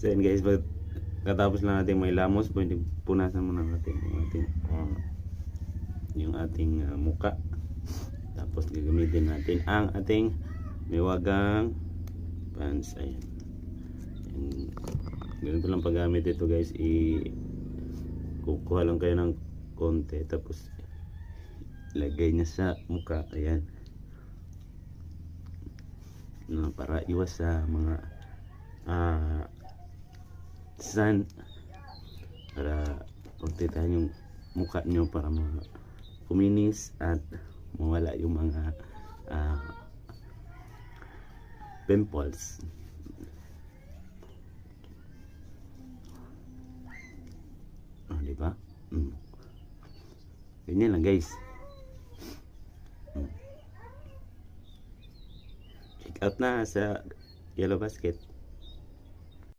So yun guys, pag katapos lang natin may lamos, pwede punasan muna natin yung ating ah, yung ating ah, muka. Tapos gagamitin natin ang ating miwagang pants. Ayan. Ayan. Ganito lang paggamit ito guys. I kukuha lang kayo ng konti tapos lagay niya sa muka. Ayan. Na para iwas sa mga ah sun para protektahan yung mukha nyo para mga kuminis at mawala yung mga ah, pimples. Ah, di ba? Mm. Ganyan lang guys. Mm. Check out na sa Yellow Basket.